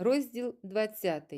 Розділ 20.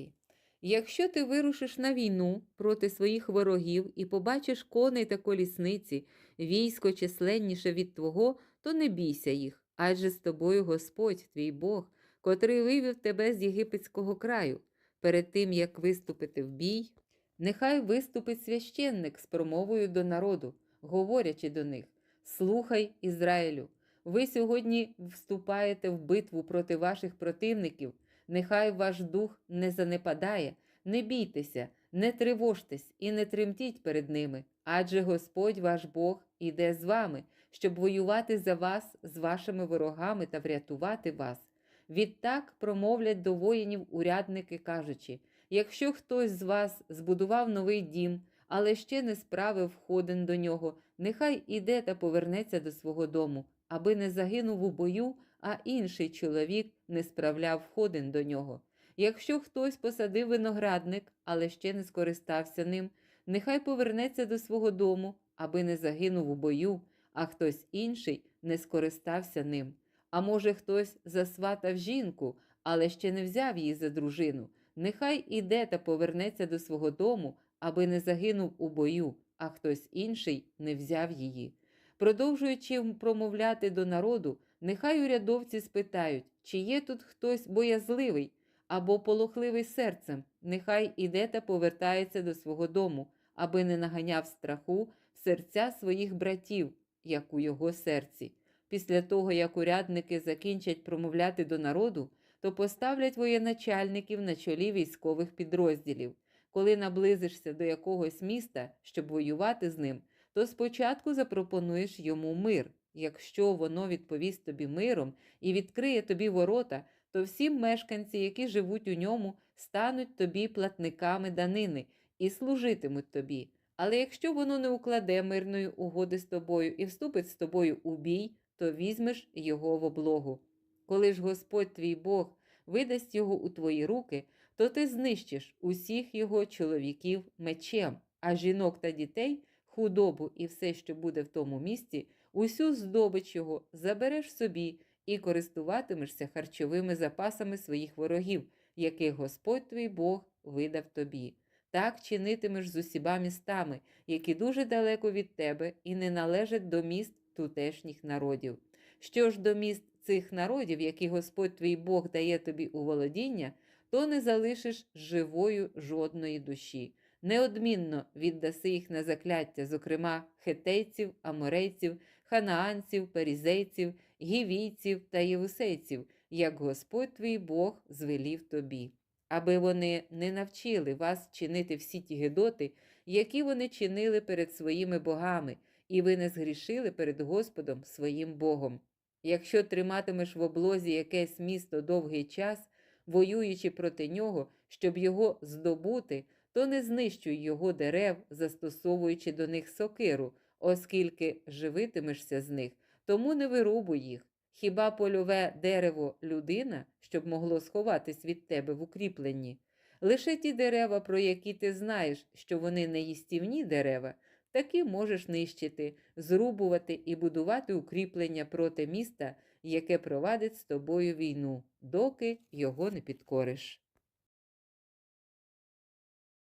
Якщо ти вирушиш на війну проти своїх ворогів і побачиш коней та колісниці, військо численніше від твого, то не бійся їх, адже з тобою Господь, твій Бог, котрий вивів тебе з єгипетського краю. Перед тим, як виступити в бій, нехай виступить священник з промовою до народу, говорячи до них: Слухай, Ізраїлю, ви сьогодні вступаєте в битву проти ваших противників. Нехай ваш дух не занепадає, не бійтеся, не тривожтесь і не тремтіть перед ними, адже Господь ваш Бог іде з вами, щоб воювати за вас з вашими ворогами та врятувати вас. Відтак промовлять до воїнів урядники, кажучи: якщо хтось з вас збудував новий дім, але ще не справив входин до нього, нехай іде та повернеться до свого дому, аби не загинув у бою а інший чоловік не справляв входин до нього. Якщо хтось посадив виноградник, але ще не скористався ним, нехай повернеться до свого дому, аби не загинув у бою, а хтось інший не скористався ним. А може, хтось засватав жінку, але ще не взяв її за дружину. Нехай іде та повернеться до свого дому, аби не загинув у бою, а хтось інший не взяв її. Продовжуючи промовляти до народу, Нехай урядовці спитають, чи є тут хтось боязливий або полохливий серцем, нехай іде та повертається до свого дому, аби не наганяв страху в серця своїх братів, як у його серці. Після того, як урядники закінчать промовляти до народу, то поставлять воєначальників на чолі військових підрозділів. Коли наблизишся до якогось міста, щоб воювати з ним, то спочатку запропонуєш йому мир. Якщо воно відповість тобі миром і відкриє тобі ворота, то всі мешканці, які живуть у ньому, стануть тобі платниками данини і служитимуть тобі. Але якщо воно не укладе мирної угоди з тобою і вступить з тобою у бій, то візьмеш його в облогу. Коли ж Господь твій Бог видасть його у твої руки, то ти знищиш усіх його чоловіків мечем, а жінок та дітей, худобу і все, що буде в тому місці усю здобич його забереш собі і користуватимешся харчовими запасами своїх ворогів, яких Господь твій Бог видав тобі. Так чинитимеш з усіма містами, які дуже далеко від тебе і не належать до міст тутешніх народів. Що ж до міст цих народів, які Господь твій Бог дає тобі у володіння, то не залишиш живою жодної душі. Неодмінно віддаси їх на закляття, зокрема хетейців, аморейців, ханаанців, перізейців, гівійців та євусейців, як Господь твій Бог звелів тобі, аби вони не навчили вас чинити всі ті гидоти, які вони чинили перед своїми богами, і ви не згрішили перед Господом своїм Богом. Якщо триматимеш в облозі якесь місто довгий час, воюючи проти нього, щоб його здобути, то не знищуй його дерев, застосовуючи до них сокиру, оскільки живитимешся з них, тому не вирубуй їх. Хіба польове дерево людина, щоб могло сховатись від тебе в укріпленні? Лише ті дерева, про які ти знаєш, що вони не їстівні дерева, такі можеш нищити, зрубувати і будувати укріплення проти міста, яке провадить з тобою війну, доки його не підкориш.